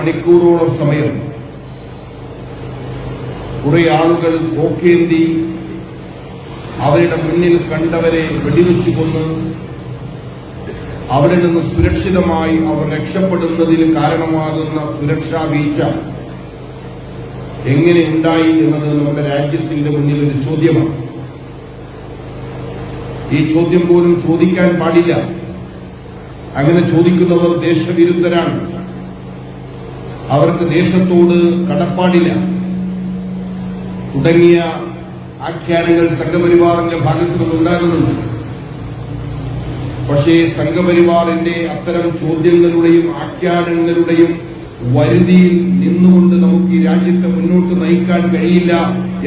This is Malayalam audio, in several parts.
മണിക്കൂറോളം സമയം കുറെ ആളുകൾ പോക്കേന്തി അവരുടെ മുന്നിൽ കണ്ടവരെ വെടിവെച്ചു കൊന്ന് അവിടെ നിന്ന് സുരക്ഷിതമായി അവർ രക്ഷപ്പെടുന്നതിന് കാരണമാകുന്ന സുരക്ഷാ വീഴ്ച എങ്ങനെ ഉണ്ടായി എന്നത് നമ്മുടെ രാജ്യത്തിന്റെ മുന്നിൽ ഒരു ചോദ്യമാണ്. ഈ ചോദ്യം പോലും ചോദിക്കാൻ പാടില്ല. അങ്ങനെ ചോദിക്കുന്നവർ ദേശവിരുദ്ധരാണ്. അവർക്ക് ദേശത്തോട് കടപ്പാടില്ല. തുടങ്ങിയ ആഖ്യാനങ്ങൾ സംഘപരിവാറിന്റെ ഭാഗത്തു നിന്നുണ്ടാകുന്നുണ്ട്. പക്ഷേ സംഘപരിവാറിന്റെ അത്തരം ചോദ്യങ്ങളുടെയും ആഖ്യാനങ്ങളുടെയും വരുതിയിൽ നിന്നുകൊണ്ട് നമുക്ക് ഈ രാജ്യത്തെ മുന്നോട്ട് നയിക്കാൻ കഴിയില്ല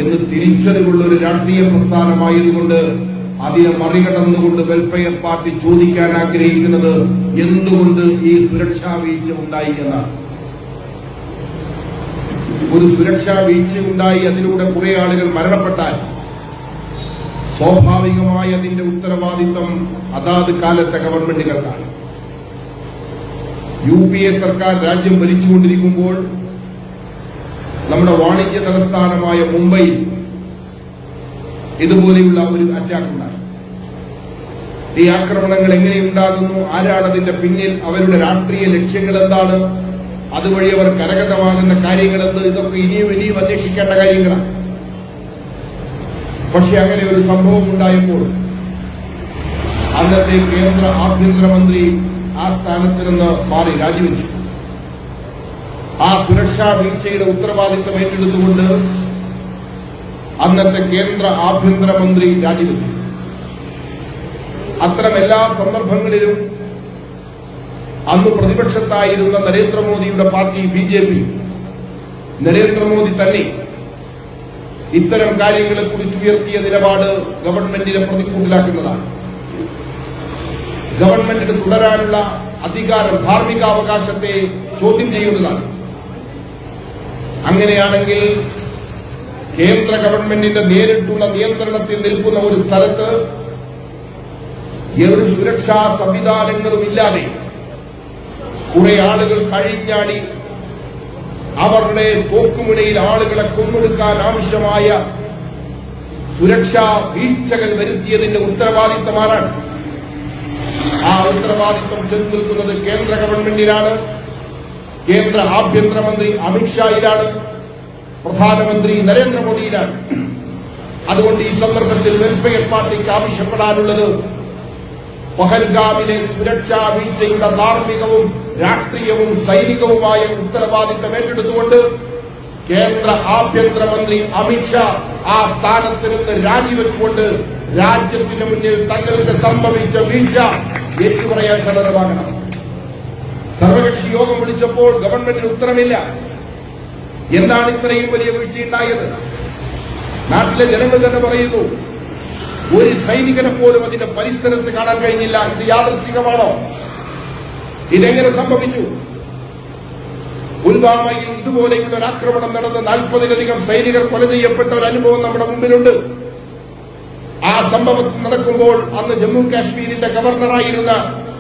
എന്ന് തിരിച്ചറിവുള്ള ഒരു രാഷ്ട്രീയ പ്രസ്ഥാനമായതുകൊണ്ട് അതിനെ മറികടന്നുകൊണ്ട് വെൽഫെയർ പാർട്ടി ചോദിക്കാൻ ആഗ്രഹിക്കുന്നത് എന്തുകൊണ്ട് ഈ സുരക്ഷാ വീഴ്ച ഉണ്ടായി എന്നാണ്. ഒരു സുരക്ഷാ വീഴ്ച ഉണ്ടായി അതിലൂടെ കുറെ ആളുകൾ മരണപ്പെട്ടാൽ സ്വാഭാവികമായി അതിന്റെ ഉത്തരവാദിത്വം അതാത് കാലത്തെ ഗവൺമെന്റുകൾക്കാണ്. യു പി എ സർക്കാർ രാജ്യം ഭരിച്ചുകൊണ്ടിരിക്കുമ്പോൾ നമ്മുടെ വാണിജ്യ തലസ്ഥാനമായ മുംബൈ ഇതുപോലെയുള്ള ഒരു അറ്റാക്ക് ഉണ്ടായി. ഈ ആക്രമണങ്ങൾ എങ്ങനെയുണ്ടാകുന്നു ആരാണ് അതിന്റെ പിന്നിൽ? അവരുടെ രാഷ്ട്രീയ ലക്ഷ്യങ്ങൾ എന്താണ്? അതുവഴി അവർ കരകതമാകുന്ന കാര്യങ്ങൾ എന്ത് ഇതൊക്കെ ഇനിയും ഇനിയും അന്വേഷിക്കേണ്ട കാര്യങ്ങളാണ്. പക്ഷെ അങ്ങനെ ഒരു സംഭവം ഉണ്ടായപ്പോൾ അന്നത്തെ കേന്ദ്ര ആഭ്യന്തരമന്ത്രി ആ സ്ഥാനത്ത് നിന്ന് മാറി രാജിവെച്ചു. ആ സുരക്ഷാ വീഴ്ചയുടെ ഉത്തരവാദിത്തം ഏറ്റെടുത്തുകൊണ്ട് അന്നത്തെ കേന്ദ്ര ആഭ്യന്തരമന്ത്രി രാജിവെച്ചു. അത്തരം എല്ലാ സന്ദർഭങ്ങളിലും അന്ന് പ്രതിപക്ഷത്തായിരുന്ന നരേന്ദ്രമോദിയുടെ party B J P. Narendra Modi തന്നെ ഇത്തരം കാര്യങ്ങളെ കുറിച്ച് ഉയർത്തിയ നിലപാട് ഗവൺമെന്റിനെ പ്രതിക്കൂട്ടിലാക്കുന്നതാണ്. ഗവൺമെന്റിന് തുടരാനുള്ള അധികാരം ധാർമ്മികാവകാശത്തെ ചോദ്യം ചെയ്യുന്നതാണ്. അങ്ങനെയാണെങ്കിൽ കേന്ദ്ര ഗവൺമെന്റിന്റെ നേരിട്ടുള്ള നിയന്ത്രണത്തിൽ നിൽക്കുന്ന ഒരു സ്ഥലത്ത് ഒരു സുരക്ഷാ സംവിധാനങ്ങളും കുറെ ആളുകൾ കഴിഞ്ഞാടി അവരുടെ തോക്കുമുനയിൽ ആളുകളെ കൊന്നൊടുക്കാൻ ആവശ്യമായ സുരക്ഷാ വീഴ്ചകൾ വരുത്തിയതിന്റെ ഉത്തരവാദിത്തമാണ് ആ ഉത്തരവാദിത്വം ചെന്നിൽക്കുന്നത് കേന്ദ്ര ഗവൺമെന്റിനാണ്. കേന്ദ്ര ആഭ്യന്തരമന്ത്രി അമിത്ഷായിലാണ് പ്രധാനമന്ത്രി നരേന്ദ്രമോദിയിലാണ്. അതുകൊണ്ട് ഈ സന്ദർഭത്തിൽ വെൽഫെയർ പാർട്ടിക്ക് ആവശ്യപ്പെടാനുള്ളത് പഹൽഗാമിലെ സുരക്ഷാ വീഴ്ചയുടെ ധാർമ്മികവും രാഷ്ട്രീയവും സൈനികവുമായ ഉത്തരവാദിത്തം ഏറ്റെടുത്തുകൊണ്ട് കേന്ദ്ര ആഭ്യന്തരമന്ത്രി അമിത്ഷാ ആ സ്ഥാനത്ത് നിന്ന് രാജിവെച്ചുകൊണ്ട് രാജ്യത്തിന് മുന്നിൽ തങ്ങൾക്ക് സംഭവിച്ച വീഴ്ച ഏറ്റുപറയാൻ സന്നദ്ധമാകണം. സർവകക്ഷി യോഗം വിളിച്ചപ്പോൾ ഗവൺമെന്റിന് ഉത്തരമില്ല. എന്താണ് ഇത്രയും വലിയ വീഴ്ചയുണ്ടായത്? നാട്ടിലെ ജനങ്ങൾ തന്നെ പറയുന്നു ഒരു സൈനികനെ പോലും അതിന്റെ പരിസരത്ത് കാണാൻ കഴിഞ്ഞില്ല. ഇത് യാദൃച്ഛികമാണോ? ഇതെങ്ങനെ സംഭവിച്ചു? പുൽവാമയിൽ ഇതുപോലെയുള്ള ഒരു ആക്രമണം നടന്ന് നാൽപ്പതിലധികം സൈനികർ കൊല ചെയ്യപ്പെട്ട ഒരു അനുഭവം നമ്മുടെ മുമ്പിലുണ്ട്. ആ സംഭവം നടക്കുമ്പോൾ അന്ന് ജമ്മു കാശ്മീരിന്റെ ഗവർണറായിരുന്ന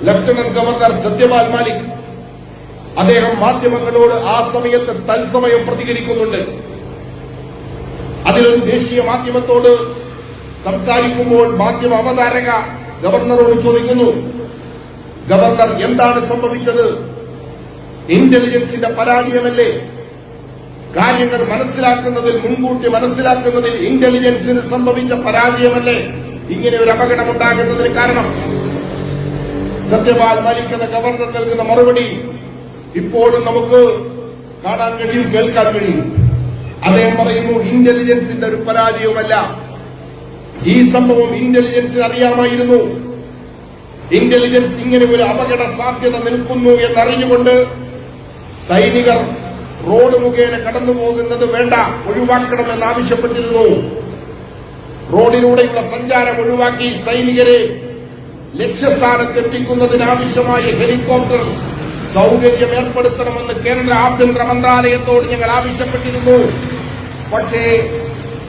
ലഫ്റ്റനന്റ് ഗവർണർ സത്യപാൽ മാലിക് അദ്ദേഹം മാധ്യമങ്ങളോട് ആ സമയത്ത് തത്സമയം പ്രതികരിക്കുന്നുണ്ട്. അതിലൊരു ദേശീയ മാധ്യമത്തോട് സംസാരിക്കുമ്പോൾ മാധ്യമ അവതാരക ഗവർണറോട് ചോദിക്കുന്നു ഗവർണർ എന്താണ് സംഭവിച്ചത്? ഇന്റലിജൻസിന്റെ പരാജയമല്ലേ? കാര്യങ്ങൾ മനസ്സിലാക്കുന്നതിൽ മുൻകൂട്ടി മനസ്സിലാക്കുന്നതിൽ ഇന്റലിജൻസിന് സംഭവിച്ച പരാജയമല്ലേ? ഇങ്ങനെ ഒരു അപകടം അപകടമുണ്ടാകുന്നതിന് കാരണം. സത്യപാൽ മലിക് എന്ന ഗവർണർ നൽകുന്ന മറുപടി ഇപ്പോഴും നമുക്ക് കാണാൻ കഴിയും കേൾക്കാൻ കഴിയും. അദ്ദേഹം പറയുന്നു ഇന്റലിജൻസിന്റെ ഒരു പരാജയവുമല്ല. ഈ സംഭവം ഇന്റലിജൻസിന് അറിയാമായിരുന്നു. ഇന്റലിജൻസ് ഇങ്ങനെ ഒരു അപകട സാധ്യത നിൽക്കുന്നു എന്നറിഞ്ഞുകൊണ്ട് സൈനികർ റോഡ് മുഖേന കടന്നു പോകുന്നത് വേണ്ട ഒഴിവാക്കണമെന്ന് ആവശ്യപ്പെട്ടിരുന്നു. റോഡിലൂടെയുള്ള സഞ്ചാരം ഒഴിവാക്കി സൈനികരെ ലക്ഷ്യസ്ഥാനത്തെത്തിക്കുന്നതിനാവശ്യമായ ഹെലികോപ്റ്റർ സൗകര്യം ഏർപ്പെടുത്തണമെന്ന് കേന്ദ്ര ആഭ്യന്തര മന്ത്രാലയത്തോട് ഞങ്ങൾ ആവശ്യപ്പെട്ടിരുന്നു. പക്ഷേ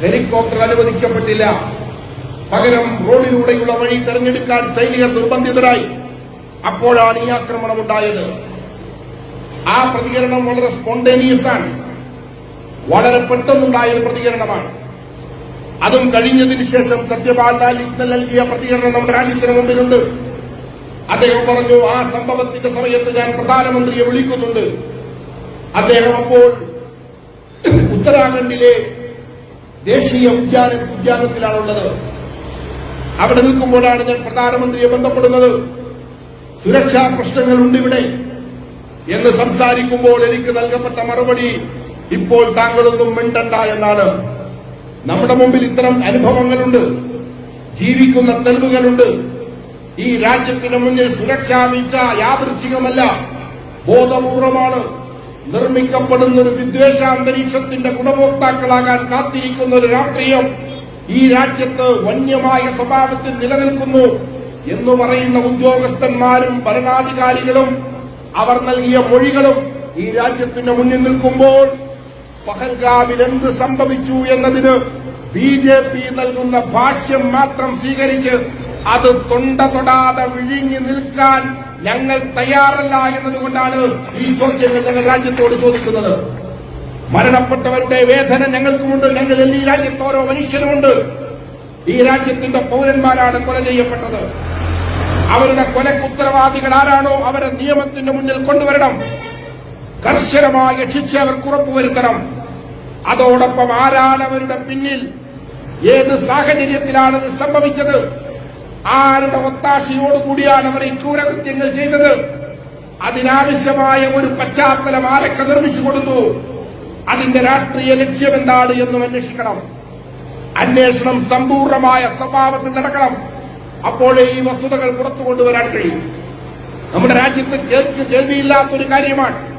ഹെലികോപ്റ്റർ അനുവദിക്കപ്പെട്ടില്ല. പകരം റോഡിലൂടെയുള്ള വഴി തെരഞ്ഞെടുക്കാൻ സൈനികർ നിർബന്ധിതരായി. അപ്പോഴാണ് ഈ ആക്രമണം ഉണ്ടായത്. ആ പ്രതികരണം വളരെ സ്പോണ്ടേനിയസ് ആണ്. വളരെ പെട്ടെന്നുണ്ടായ ഒരു പ്രതികരണമാണ്. അതും കഴിഞ്ഞതിന് ശേഷം സത്യപാൽ ഇന്നലെ നൽകിയ പ്രതികരണം നമ്മുടെ രാജ്യത്തിന് മുമ്പിലുണ്ട്. അദ്ദേഹം പറഞ്ഞു ആ സംഭവത്തിന്റെ സമയത്ത് ഞാൻ പ്രധാനമന്ത്രിയെ വിളിക്കുന്നുണ്ട്. അദ്ദേഹം അപ്പോൾ ഉത്തരാഖണ്ഡിലെ ദേശീയ ഉദ്യാന ഉദ്യാനത്തിലാണുള്ളത്. അവിടെ നിൽക്കുമ്പോഴാണ് ഞാൻ പ്രധാനമന്ത്രിയെ ബന്ധപ്പെടുന്നത്. സുരക്ഷാ പ്രശ്നങ്ങളുണ്ട് ഇവിടെ. എന്ന് സംസാരിക്കുമ്പോൾ എനിക്ക് നൽകപ്പെട്ട മറുപടി ഇപ്പോൾ താങ്കളൊന്നും മിണ്ടണ്ട എന്നാണ്. നമ്മുടെ മുമ്പിൽ ഇത്തരം അനുഭവങ്ങളുണ്ട്. ജീവിക്കുന്ന തെളിവുകളുണ്ട്. ഈ രാജ്യത്തിന് മുന്നിൽ സുരക്ഷാ വീഴ്ച യാദൃച്ഛികമല്ല. ബോധപൂർവമാണ് നിർമ്മിക്കപ്പെടുന്ന ഒരു വിദ്വേഷാന്തരീക്ഷത്തിന്റെ ഗുണഭോക്താക്കളാകാൻ കാത്തിരിക്കുന്ന ഒരു രാഷ്ട്രീയം. ഈ രാജ്യത്ത് വന്യമായ സ്വഭാവത്തിൽ നിലനിൽക്കുന്നു എന്ന് പറയുന്ന ഉദ്യോഗസ്ഥന്മാരും ഭരണാധികാരികളും അവർ നൽകിയ മൊഴികളും ഈ രാജ്യത്തിന് മുന്നിൽ നിൽക്കുമ്പോൾ പഹൽഗാമിൽ എന്ത് സംഭവിച്ചു എന്നതിന് ബി ജെ പി നൽകുന്ന ഭാഷ്യം മാത്രം സ്വീകരിച്ച് അത് തൊണ്ട തൊടാതെ വിഴിഞ്ഞു നിൽക്കാൻ ഞങ്ങൾ തയ്യാറല്ല എന്നതുകൊണ്ടാണ് ഈ ചോദ്യങ്ങൾ ഞങ്ങൾ രാജ്യത്തോട് ചോദിക്കുന്നത്. മരണപ്പെട്ടവരുടെ വേദന ഞങ്ങൾക്കുമുണ്ട്. ഞങ്ങൾ ഈ രാജ്യത്ത് ഓരോ മനുഷ്യരുമുണ്ട്. ഈ രാജ്യത്തിന്റെ പൗരന്മാരാണ് കൊല ചെയ്യപ്പെട്ടത്. അവരുടെ കൊലക്കുത്തരവാദികൾ ആരാണോ അവരെ നിയമത്തിന്റെ മുന്നിൽ കൊണ്ടുവരണം. കർശനമായ ശിക്ഷ അവർക്ക് ഉറപ്പുവരുത്തണം. അതോടൊപ്പം ആരാണ് അവരുടെ പിന്നിൽ? ഏത് സാഹചര്യത്തിലാണ് ഇത് സംഭവിച്ചത്? ആരുടെ ഒത്താശയോടുകൂടിയാണ് അവർ ഈ ക്രൂരകൃത്യങ്ങൾ ചെയ്തത്? അതിനാവശ്യമായ ഒരു പശ്ചാത്തലം ആരൊക്കെ നിർമ്മിച്ചു കൊടുത്തു? അതിന്റെ രാഷ്ട്രീയ ലക്ഷ്യം എന്താണ് എന്നും അന്വേഷിക്കണം. അന്വേഷണം സമ്പൂർണമായ സ്വഭാവത്തിൽ നടക്കണം. അപ്പോഴേ ഈ വസ്തുതകൾ പുറത്തു കൊണ്ടുവരാൻ കഴിയും. നമ്മുടെ രാജ്യത്ത് കേൾവിയില്ലാത്തൊരു കാര്യമാണ്.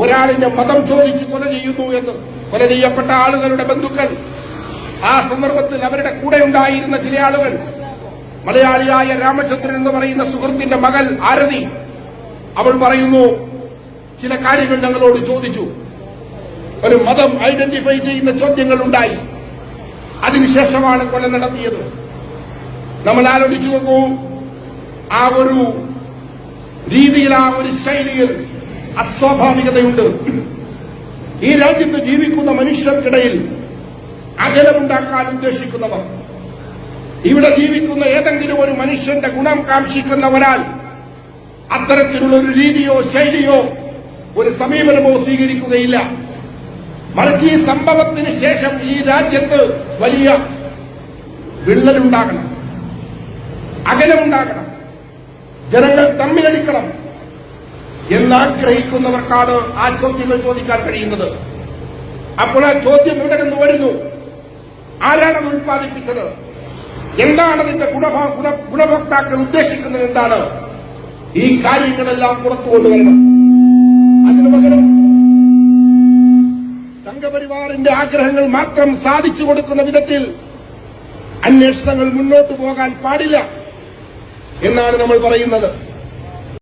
ഒരാളിന്റെ മതം ചോദിച്ച് കൊല ചെയ്യുന്നു എന്ന് കൊല ചെയ്യപ്പെട്ട ആളുകളുടെ ബന്ധുക്കൾ ആ സന്ദർഭത്തിൽ അവരുടെ കൂടെ ഉണ്ടായിരുന്ന ചില ആളുകൾ മലയാളിയായ രാമചന്ദ്രൻ എന്ന് പറയുന്ന സുഹൃത്തിന്റെ മകൾ ആരതി അവൾ പറയുന്നു ചില കാര്യങ്ങൾ ഞങ്ങളോട് ചോദിച്ചു. ഒരു മതം ഐഡന്റിഫൈ ചെയ്യുന്ന ചോദ്യങ്ങൾ ഉണ്ടായി. അതിനുശേഷമാണ് കൊല നടത്തിയത്. നമ്മൾ ആലോചിച്ചു നോക്കൂ ആ ഒരു രീതിയിൽ ആ ഒരു ശൈലിയിൽ അസ്വാഭാവികതയുണ്ട്. ഈ രാജ്യത്ത് ജീവിക്കുന്ന മനുഷ്യർക്കിടയിൽ അകലമുണ്ടാക്കാൻ ഉദ്ദേശിക്കുന്നവർ ഇവിടെ ജീവിക്കുന്ന ഏതെങ്കിലും ഒരു മനുഷ്യന്റെ ഗുണം കാക്ഷിക്കുന്ന ഒരാൾ അത്തരത്തിലുള്ള ഒരു രീതിയോ ശൈലിയോ ഒരു സമീപനമോ സ്വീകരിക്കുകയില്ല. മറിച്ച് ഈ സംഭവത്തിന് ശേഷം ഈ രാജ്യത്ത് വലിയ വിള്ളലുണ്ടാകണം. അകലമുണ്ടാകണം. ജനങ്ങൾ തമ്മിലടിക്കണം എന്നാഗ്രഹിക്കുന്നവർക്കാണ് ആ ചോദ്യങ്ങൾ ചോദിക്കാൻ കഴിയുന്നത്. അപ്പോൾ ആ ചോദ്യം ഇവിടെ നിന്ന് വരുന്നു? ആരാണത് ഉത്പാദിപ്പിച്ചത് എന്താണ് അതിന്റെ ഗുണഭ- ഗുണ- ഗുണഭോക്താക്കൾ ഉദ്ദേശിക്കുന്നത്? എന്താണ്? ഈ കാര്യങ്ങളെല്ലാം പുറത്തു സംഘപരിവാറിന്റെ ആഗ്രഹങ്ങൾ മാത്രം സാധിച്ചു കൊടുക്കുന്ന വിധത്തിൽ അന്വേഷണങ്ങൾ മുന്നോട്ടു പോകാൻ പാടില്ല എന്നാണ് നമ്മൾ പറയുന്നത്.